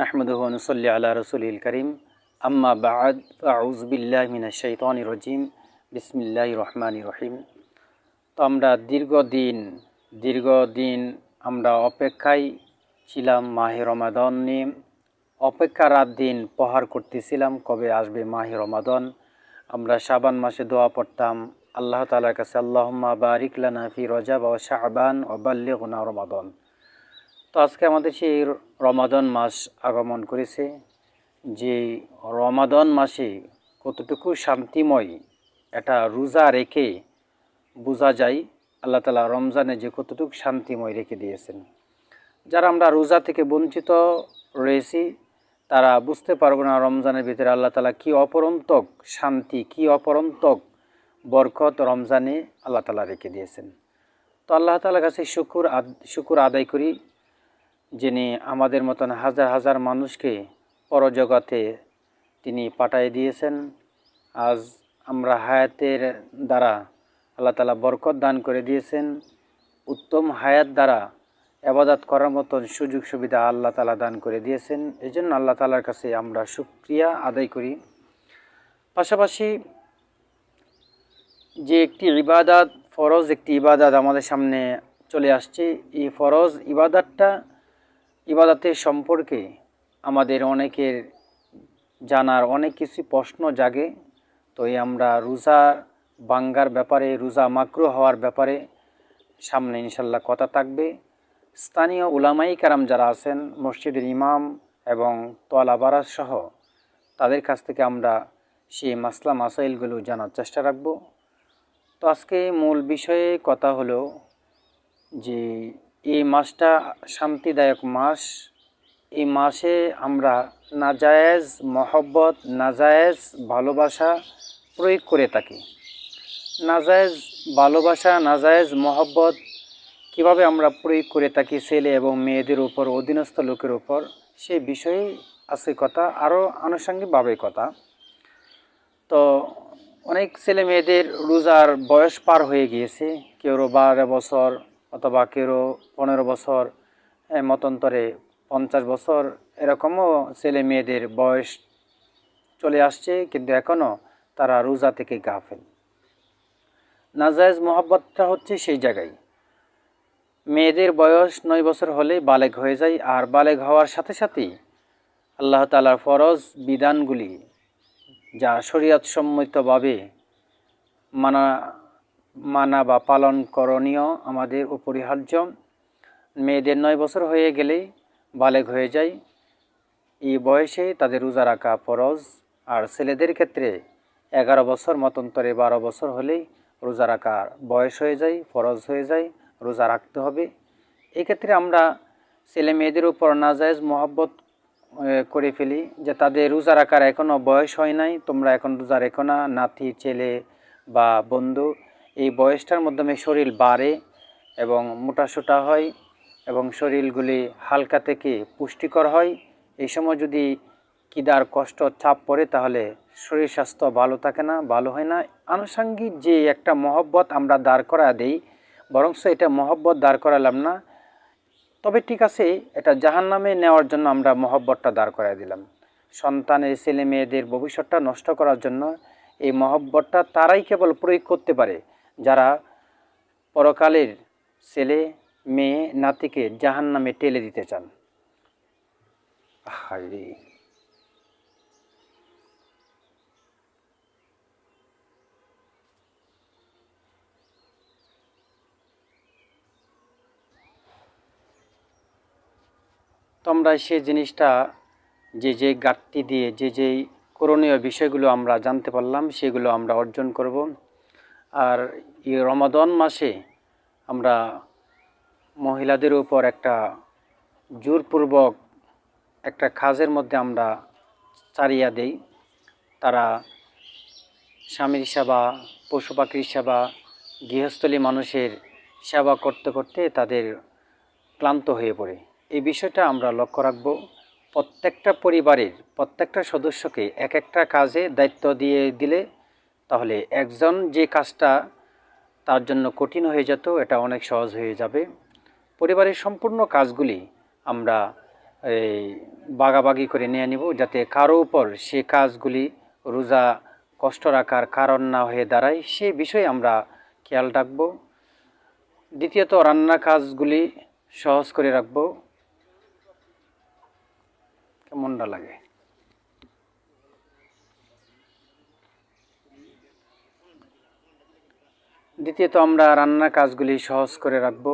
নাহমদুহ নসল্লি আল্লাহ রসুলিল করিম আম্মা বাদ আউজবিল্লাহ মিনা শৈতানি রজিম বিসমিল্লাহ রহমানি রহিম তো আমরা দীর্ঘদিন দীর্ঘদিন আমরা অপেক্ষায় ছিলাম মাহে রমাদন নিয়ে। অপেক্ষা রাত দিন প্রহার করতেছিলাম, কবে আসবে মাহে রমাদন। আমরা শাবান মাসে দোয়া পড়তাম, আল্লাহ তালার কাছে, আল্লাহম্মা বারিক লানা ফি রজাব ও শাহবান ও বাল্লিগুনা রমাদন। তো আজকে আমাদের সেই রমাদন মাস আগমন করেছে। যে রমাদন মাসে কতটুকু শান্তিময় এটা রোজা রেখে বোঝা যায়, আল্লাহ তালা রমজানে যে কতটুকু শান্তিময় রেখে দিয়েছেন। যারা আমরা রোজা থেকে বঞ্চিত রয়েছি, তারা বুঝতে পারব না রমজানের ভিতরে আল্লাহ তালা কী অপরন্তক শান্তি, কী অপরন্তক বরকত রমজানে আল্লাহ তালা রেখে দিয়েছেন। তো আল্লাহ তালার কাছে শুকুর আদ, শুকুর আদায় করি। যিনি আমাদের মতন হাজার হাজার মানুষকে পরজগতে তিনি পাঠিয়ে দিয়েছেন, আজ আমরা হায়াতের দ্বারা আল্লাহ তালা বরকত দান করে দিয়েছেন, উত্তম হায়াত দ্বারা আবাদাত করার মতন সুযোগ সুবিধা আল্লাহ তালা দান করে দিয়েছেন। এই জন্য আল্লাহ তালার কাছে আমরা সুক্রিয়া আদায় করি। পাশাপাশি যে একটি ইবাদাত, ফরজ একটি ইবাদাত আমাদের সামনে চলে আসছে। এই ফরজ ইবাদাতটা ইবাদাতের সম্পর্কে আমাদের অনেকের জানার অনেক কিছু প্রশ্ন জাগে। তো এই আমরা রোজা বাঙ্গার ব্যাপারে, রোজা মাকরু হওয়ার ব্যাপারে সামনে ইনশাল্লাহ কথা থাকবে। স্থানীয় উলামাই কারাম যারা আছেন, মসজিদের ইমাম এবং তোয়ালাবারাজ সহ, তাদের কাছ থেকে আমরা সেই মাসলা, মাসাইলগুলো জানার চেষ্টা রাখব। তো আজকে মূল বিষয়ে কথা হলো যে এই মাসটা শান্তিদায়ক মাস। এই মাসে আমরা নাজায়েজ, মহব্বত, নাজায়েজ ভালোবাসা প্রয়োগ করে থাকি। নাজায়েজ ভালোবাসা, নাজায়েজ মহব্বত কীভাবে আমরা প্রয়োগ করে থাকি ছেলে এবং মেয়েদের উপর, অধীনস্থ লোকের উপর, সে বিষয়ে আছে কথা, আরও আনুষঙ্গিকভাবে কথা। তো অনেক ছেলে মেয়েদের রোজার বয়স পার হয়ে গিয়েছে। কেউ বারো বছর অথবা কেউ পনেরো বছর মতন্তরে পঞ্চাশ বছর এরকমও ছেলে মেয়েদের বয়স চলে আসছে, কিন্তু এখনও তারা রোজা থেকে গা গাফেল। নাজায়জ মোহাব্বতটা হচ্ছে সেই জায়গায়। মেয়েদের বয়স নয় বছর হলে বালেগ হয়ে যায়, আর বালেগ হওয়ার সাথে সাথেই আল্লাহ তালার ফরজ বিধানগুলি যা শরীয়ত সম্মতভাবে মানা মানা বা পালন করণীয় আমাদের অপরিহার্য। মেয়েদের নয় বছর হয়ে গেলেই বালেগ হয়ে যায়। এই বয়সে তাদের রোজা রাখা ফরজ। আর ছেলেদের ক্ষেত্রে এগারো বছর মতন্তরে বারো বছর হলেই রোজা রাখার বয়স হয়ে যায়, ফরজ হয়ে যায়, রোজা রাখতে হবে। এক্ষেত্রে আমরা ছেলে মেয়েদের উপর নাজায়জ মহব্বত করে ফেলি যে তাদের রোজা রাখার এখনও বয়স হয় নাই। তোমরা এখন রোজা রেখো না। নাতি, ছেলে বা বন্ধু এই বয়সটার মাধ্যমে শরীর বাড়ে এবং মোটাসোটা হয় এবং শরীরগুলি হালকা থেকে পুষ্টিকর হয়। এই সময় যদি কিদার কষ্ট চাপ পড়ে তাহলে শরীর স্বাস্থ্য ভালো থাকে না, ভালো হয় না। আনুষঙ্গিক যে একটা মহব্বত আমরা দাঁড় করা দেই বরং এটা মহব্বত দাঁড় করালাম না। তবে ঠিক আছে, এটা জাহান নামে নেওয়ার জন্য আমরা মহব্বতটা দাঁড় করাই দিলাম। সন্তানের ছেলে মেয়েদের ভবিষ্যৎটা নষ্ট করার জন্য এই মহব্বতটা তারাই কেবল প্রয়োগ করতে পারে। যারা পরকালের ছেলে, মেয়ে, নাতিকে জাহান নামে টেলে দিতে চান। হাইরে তো আমরা সেই জিনিসটা, যে যে ঘাটতি দিয়ে, যে যেই করণীয় বিষয়গুলো আমরা জানতে পারলাম, সেগুলো আমরা অর্জন করব। আর এই রমাদন মাসে আমরা মহিলাদের উপর একটা জোরপূর্বক একটা কাজের মধ্যে আমরা চারিয়া দেই। তারা স্বামীর সেবা, পশু পাখির সেবা, গৃহস্থলী মানুষের সেবা করতে করতে তাদের ক্লান্ত হয়ে পড়ে। এই বিষয়টা আমরা লক্ষ্য রাখব। প্রত্যেকটা পরিবারের, প্রত্যেকটা সদস্যকে এক একটা কাজে দায়িত্ব দিয়ে দিলে তাহলে একজন যে কাজটা তার জন্য কঠিন হয়ে যেত, এটা অনেক সহজ হয়ে যাবে। পরিবারের সম্পূর্ণ কাজগুলি আমরা, এই, বাগাবাগি করে নিয়ে নিব যাতে কারও উপর সে কাজগুলি রোজা, কষ্ট রাখার কারণ না হয়ে দাঁড়ায়, সে বিষয়ে আমরা খেয়াল রাখব। দ্বিতীয়ত, রান্না কাজগুলি সহজ করে রাখব। কেমনটা লাগে? দ্বিতীয়ত আমরা রান্নার কাজগুলি সহজ করে রাখব।